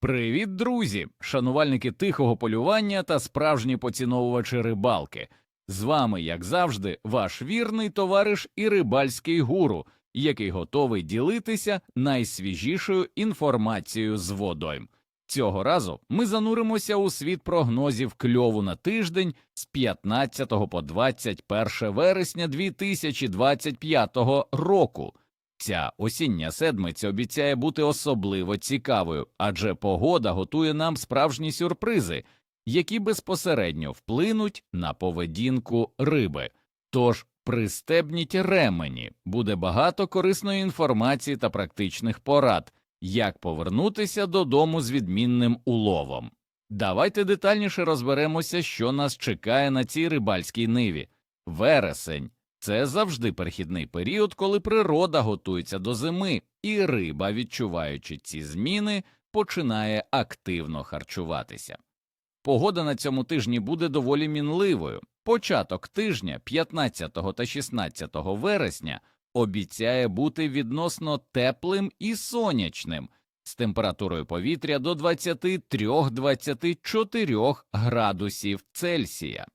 Привіт, друзі! Шанувальники тихого полювання та справжні поціновувачі рибалки. З вами, як завжди, ваш вірний товариш і рибальський гуру, який готовий ділитися найсвіжішою інформацією з водойм. Цього разу ми зануримося у світ прогнозів кльову на тиждень з 15 по 21 вересня 2025 року. Ця осіння седмиця обіцяє бути особливо цікавою, адже погода готує нам справжні сюрпризи, які безпосередньо вплинуть на поведінку риби. Тож пристебніть ремені, буде багато корисної інформації та практичних порад, як повернутися додому з відмінним уловом. Давайте детальніше розберемося, що нас чекає на цій рибальській ниві. Вересень це завжди перехідний період, коли природа готується до зими, і риба, відчуваючи ці зміни, починає активно харчуватися. Погода на цьому тижні буде доволі мінливою. Початок тижня, 15 та 16 вересня, обіцяє бути відносно теплим і сонячним, з температурою повітря до 23-24 градусів Цельсія.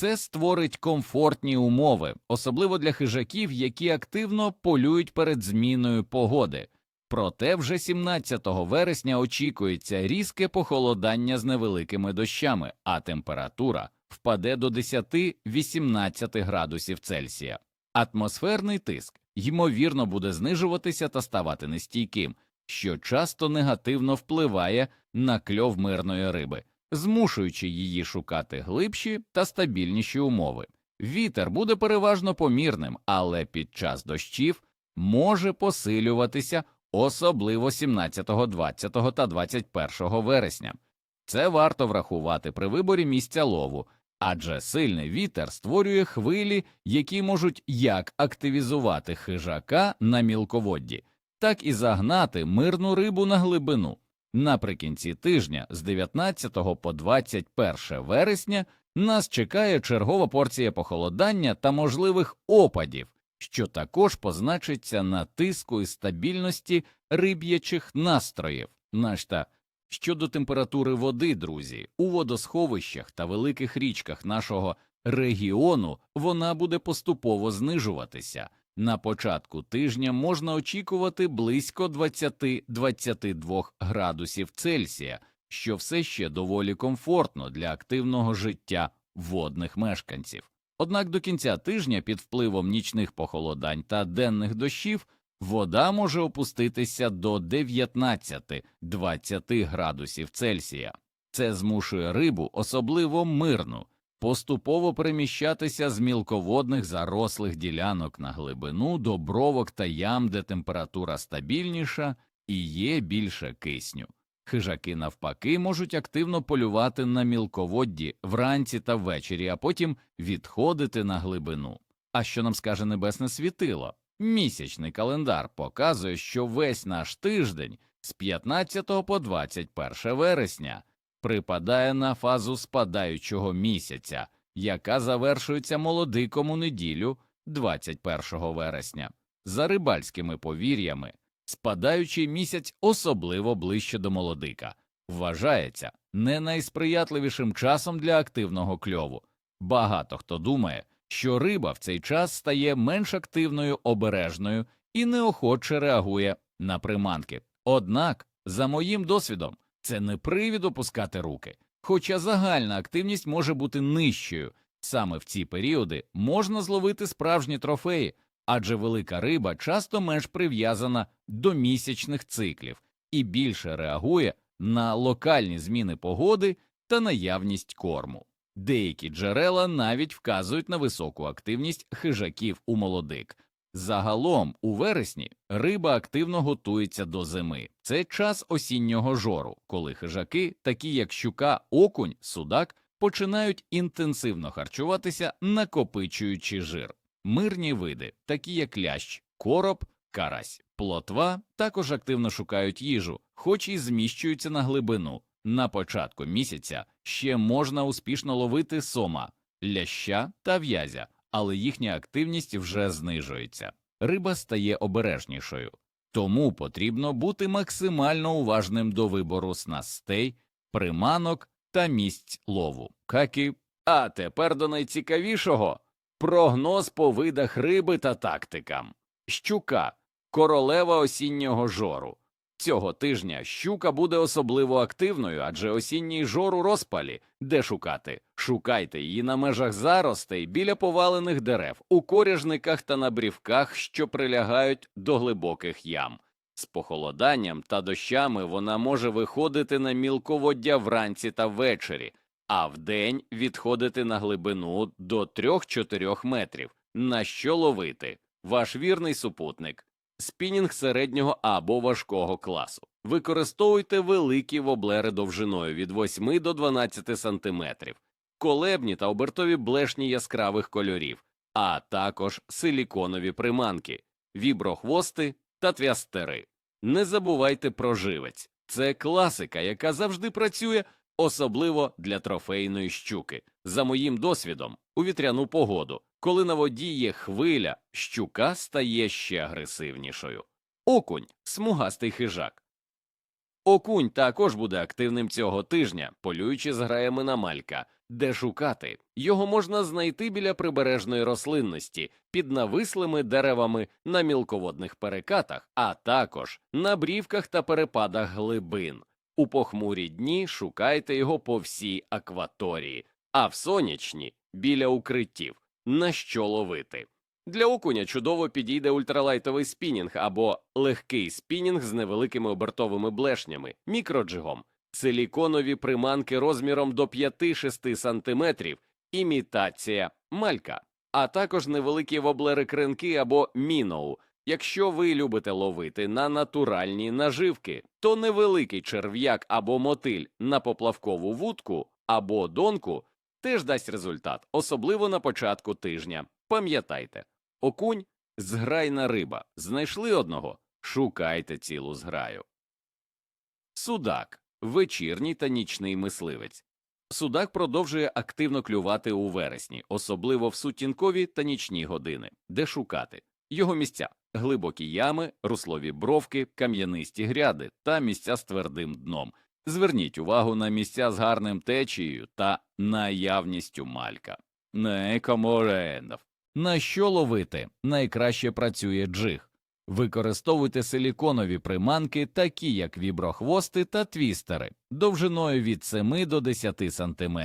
Це створить комфортні умови, особливо для хижаків, які активно полюють перед зміною погоди. Проте вже 17 вересня очікується різке похолодання з невеликими дощами, а температура впаде до 10-18 градусів Цельсія. Атмосферний тиск ймовірно буде знижуватися та ставати нестійким, що часто негативно впливає на кльов мирної риби змушуючи її шукати глибші та стабільніші умови. Вітер буде переважно помірним, але під час дощів може посилюватися особливо 17, 20 та 21 вересня. Це варто врахувати при виборі місця лову, адже сильний вітер створює хвилі, які можуть як активізувати хижака на мілководді, так і загнати мирну рибу на глибину. Наприкінці тижня з 19 по 21 вересня нас чекає чергова порція похолодання та можливих опадів, що також позначиться на тиску і стабільності риб'ячих настроїв. Нашта щодо температури води, друзі, у водосховищах та великих річках нашого регіону вона буде поступово знижуватися. На початку тижня можна очікувати близько 20-22 градусів Цельсія, що все ще доволі комфортно для активного життя водних мешканців. Однак до кінця тижня під впливом нічних похолодань та денних дощів вода може опуститися до 19-20 градусів Цельсія. Це змушує рибу особливо мирну поступово переміщатися з мілководних зарослих ділянок на глибину до бровок та ям, де температура стабільніша і є більше кисню. Хижаки, навпаки, можуть активно полювати на мілководді вранці та ввечері, а потім відходити на глибину. А що нам скаже небесне світило? Місячний календар показує, що весь наш тиждень з 15 по 21 вересня припадає на фазу спадаючого місяця, яка завершується молодиком у неділю 21 вересня. За рибальськими повір'ями, спадаючий місяць особливо ближче до молодика, вважається не найсприятливішим часом для активного кльову. Багато хто думає, що риба в цей час стає менш активною, обережною і неохоче реагує на приманки. Однак, за моїм досвідом, це не привід опускати руки, хоча загальна активність може бути нижчою. Саме в ці періоди можна зловити справжні трофеї, адже велика риба часто менш прив'язана до місячних циклів і більше реагує на локальні зміни погоди та наявність корму. Деякі джерела навіть вказують на високу активність хижаків у молодик. Загалом, у вересні риба активно готується до зими. Це час осіннього жору, коли хижаки, такі як щука, окунь, судак, починають інтенсивно харчуватися, накопичуючи жир. Мирні види, такі як лящ, короб, карась, плотва, також активно шукають їжу, хоч і зміщуються на глибину. На початку місяця ще можна успішно ловити сома, ляща та в'язя але їхня активність вже знижується. Риба стає обережнішою. Тому потрібно бути максимально уважним до вибору снастей, приманок та місць лову. Какі. А тепер до найцікавішого прогноз по видах риби та тактикам. Щука королева осіннього жору. Цього тижня щука буде особливо активною, адже осінній жор у розпалі. Де шукати? Шукайте її на межах заростей біля повалених дерев, у коряжниках та на брівках, що прилягають до глибоких ям. З похолоданням та дощами вона може виходити на мілководдя вранці та ввечері, а вдень відходити на глибину до 3-4 метрів. На що ловити? Ваш вірний супутник спінінг середнього або важкого класу. Використовуйте великі воблери довжиною від 8 до 12 см, колебні та обертові блешні яскравих кольорів, а також силіконові приманки, віброхвости та твястери. Не забувайте про живець. Це класика, яка завжди працює, особливо для трофейної щуки. За моїм досвідом, у вітряну погоду, коли на воді є хвиля, щука стає ще агресивнішою. Окунь смугастий хижак. Окунь також буде активним цього тижня, полюючи з граями на малька, де шукати. Його можна знайти біля прибережної рослинності, під навислими деревами на мілководних перекатах, а також на брівках та перепадах глибин. У похмурі дні шукайте його по всій акваторії, а в сонячні біля укриттів. На що ловити? Для окуня чудово підійде ультралайтовий спінінг або легкий спінінг з невеликими обертовими блешнями, мікроджигом, силіконові приманки розміром до 5-6 см, імітація малька, а також невеликі воблери кринки або міноу. Якщо ви любите ловити на натуральні наживки, то невеликий черв'як або мотиль на поплавкову вудку або донку теж дасть результат, особливо на початку тижня. Пам'ятайте, окунь зграйна риба. Знайшли одного, шукайте цілу зграю. Судак вечірній та нічний мисливець. Судак продовжує активно клювати у вересні, особливо в сутінкові та нічні години, де шукати його місця глибокі ями, руслові бровки, кам'янисті гряди та місця з твердим дном. Зверніть увагу на місця з гарним течією та наявністю малька. Некоморенов. На що ловити? Найкраще працює джиг. Використовуйте силіконові приманки, такі як віброхвости та твістери, довжиною від 7 до 10 см,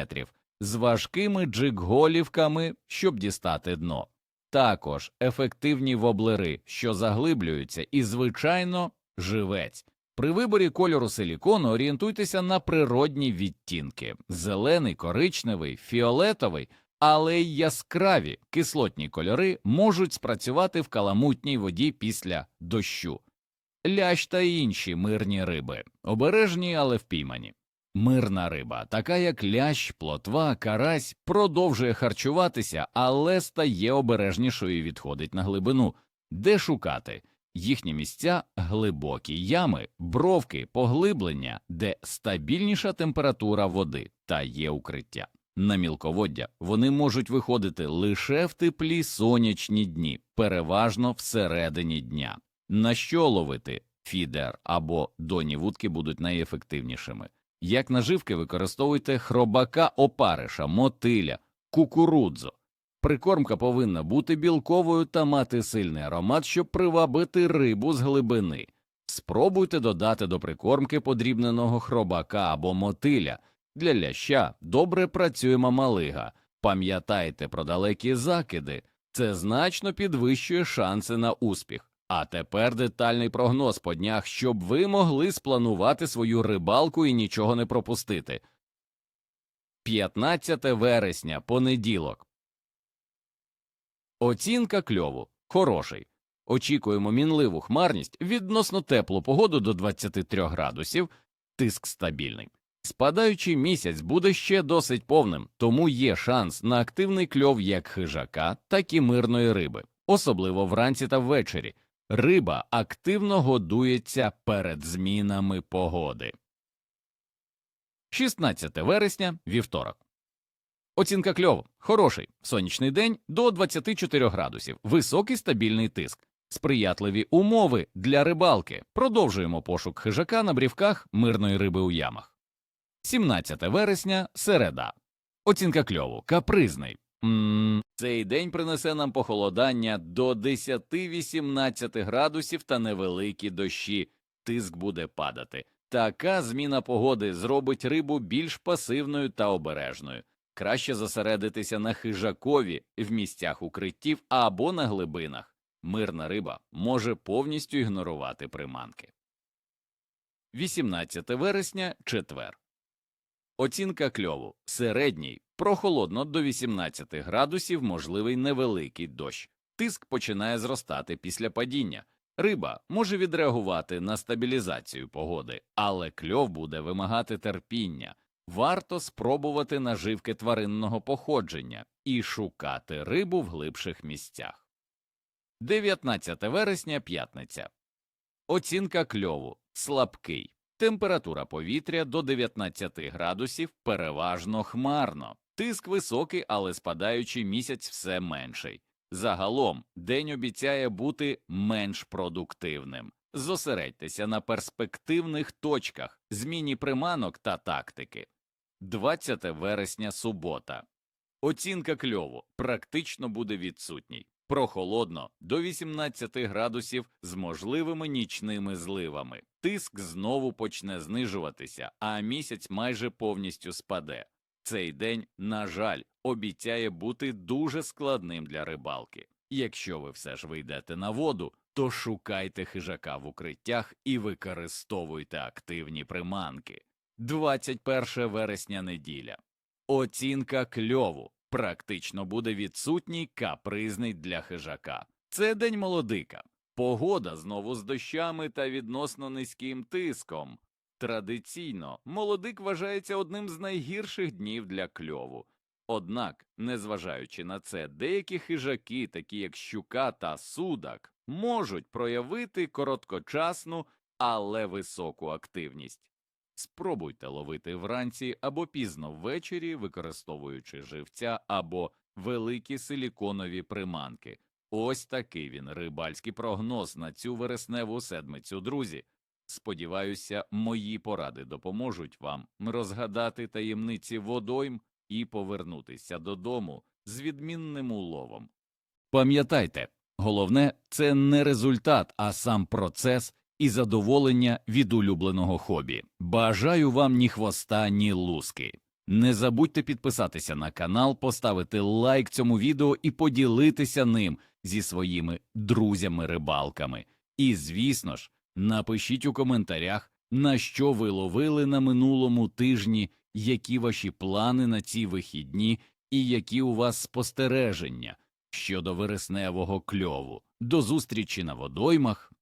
з важкими джиг-голівками, щоб дістати дно. Також ефективні воблери, що заглиблюються, і, звичайно, живець. При виборі кольору силікону орієнтуйтеся на природні відтінки зелений, коричневий, фіолетовий, але й яскраві кислотні кольори можуть спрацювати в каламутній воді після дощу. Лящ та інші мирні риби, обережні, але впіймані. Мирна риба, така як лящ, плотва, карась, продовжує харчуватися, але стає обережнішою і відходить на глибину. Де шукати? Їхні місця глибокі ями, бровки, поглиблення, де стабільніша температура води та є укриття. На мілководдя вони можуть виходити лише в теплі сонячні дні, переважно всередині дня. На що ловити? Фідер або доні вудки будуть найефективнішими. Як наживки використовуйте хробака опариша, мотиля, кукурудзо. Прикормка повинна бути білковою та мати сильний аромат, щоб привабити рибу з глибини. Спробуйте додати до прикормки подрібненого хробака або мотиля. Для ляща добре працює мамалига. Пам'ятайте про далекі закиди, це значно підвищує шанси на успіх. А тепер детальний прогноз по днях, щоб ви могли спланувати свою рибалку і нічого не пропустити. 15 вересня, понеділок. Оцінка кльову. Хороший. Очікуємо мінливу хмарність, відносно теплу погоду до 23 градусів, тиск стабільний. Спадаючий місяць буде ще досить повним, тому є шанс на активний кльов як хижака, так і мирної риби, особливо вранці та ввечері. Риба активно годується перед змінами погоди. 16 вересня, вівторок. Оцінка кльову. Хороший. Сонячний день до 24 градусів. Високий стабільний тиск. Сприятливі умови для рибалки. Продовжуємо пошук хижака на брівках мирної риби у ямах. 17 вересня, середа. Оцінка кльову. Капризний. м цей день принесе нам похолодання до 10-18 градусів та невеликі дощі. Тиск буде падати. Така зміна погоди зробить рибу більш пасивною та обережною. Краще зосередитися на хижакові в місцях укриттів або на глибинах. Мирна риба може повністю ігнорувати приманки. 18 вересня, четвер. Оцінка кльову середній, прохолодно до 18 градусів, можливий невеликий дощ. Тиск починає зростати після падіння. Риба може відреагувати на стабілізацію погоди, але кльов буде вимагати терпіння. Варто спробувати наживки тваринного походження і шукати рибу в глибших місцях. 19 вересня, п'ятниця. Оцінка кльову слабкий. Температура повітря до 19 градусів, переважно хмарно. Тиск високий, але спадаючий місяць все менший. Загалом день обіцяє бути менш продуктивним. Зосередьтеся на перспективних точках, зміні приманок та тактики. 20 вересня субота. Оцінка кльову практично буде відсутній. Прохолодно до 18 градусів з можливими нічними зливами. Тиск знову почне знижуватися, а місяць майже повністю спаде. Цей день, на жаль, обіцяє бути дуже складним для рибалки. Якщо ви все ж вийдете на воду, то шукайте хижака в укриттях і використовуйте активні приманки. 21 вересня неділя. Оцінка кльову практично буде відсутній капризний для хижака. Це день молодика. Погода знову з дощами та відносно низьким тиском. Традиційно молодик вважається одним з найгірших днів для кльову. Однак, незважаючи на це, деякі хижаки, такі як щука та судак, можуть проявити короткочасну, але високу активність. Спробуйте ловити вранці або пізно ввечері, використовуючи живця або великі силіконові приманки. Ось такий він рибальський прогноз на цю вересневу седмицю, друзі. Сподіваюся, мої поради допоможуть вам розгадати таємниці водойм і повернутися додому з відмінним уловом. Пам'ятайте, головне це не результат, а сам процес і задоволення від улюбленого хобі. Бажаю вам ні хвоста, ні луски. Не забудьте підписатися на канал, поставити лайк цьому відео і поділитися ним зі своїми друзями-рибалками. І, звісно ж, напишіть у коментарях, на що ви ловили на минулому тижні, які ваші плани на ці вихідні і які у вас спостереження щодо вересневого кльову. До зустрічі на водоймах